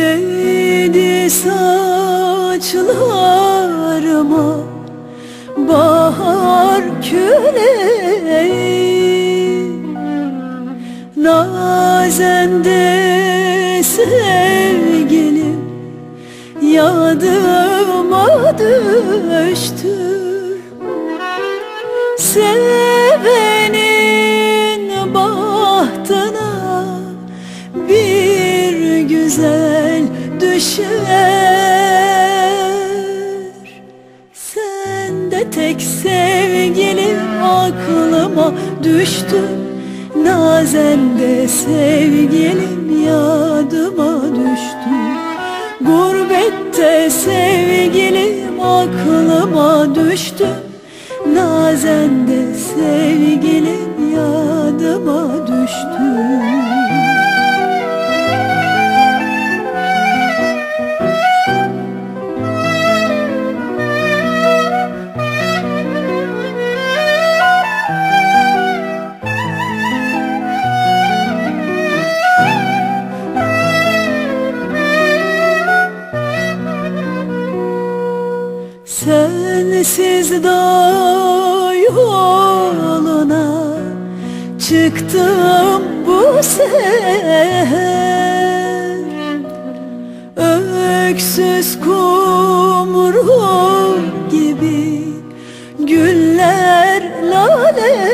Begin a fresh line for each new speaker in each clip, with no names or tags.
Dedi saçlarıma bahar küleği Nazende sevgilim yadıma düştü. Sen Sevgilim aklıma düştü. Nazen de sevgilim yadıma düştü. Gurbette sevgilim aklıma düştü. Nazen de sevgilim yadıma düştü Sensiz dağ yoluna Çıktım bu seher Öksüz kumru gibi Güller laleler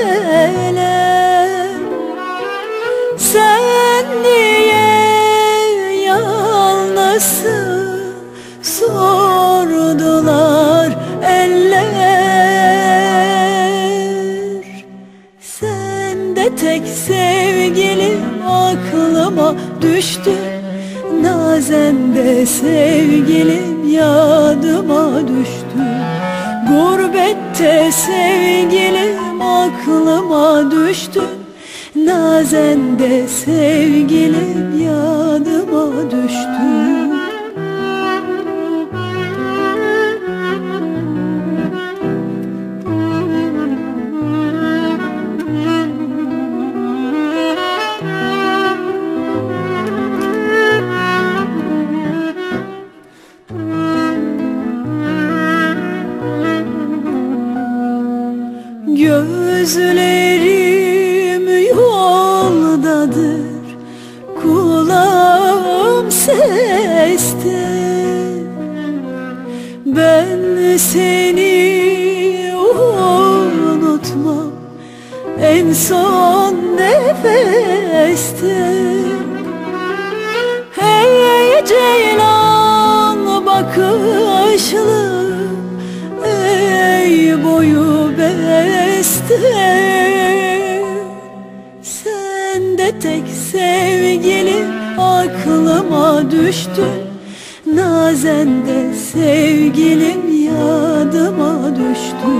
Nazen de sevgilim yadıma düştü. Gurbette sevgilim aklıma düştü. Nazen de sevgilim yadıma düştü Gözlerim yoldadır Kulağım seste Ben seni unutmam En son nefeste Tek sevgili aklıma düştü. Nazende sevgilim yadıma düştü.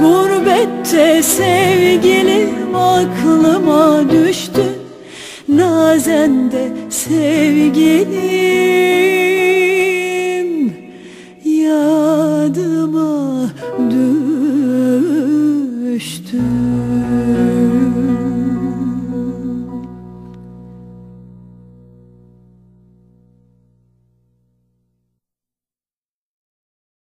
Gurbette sevgilim aklıma düştü. Nazende sevgilim yadıma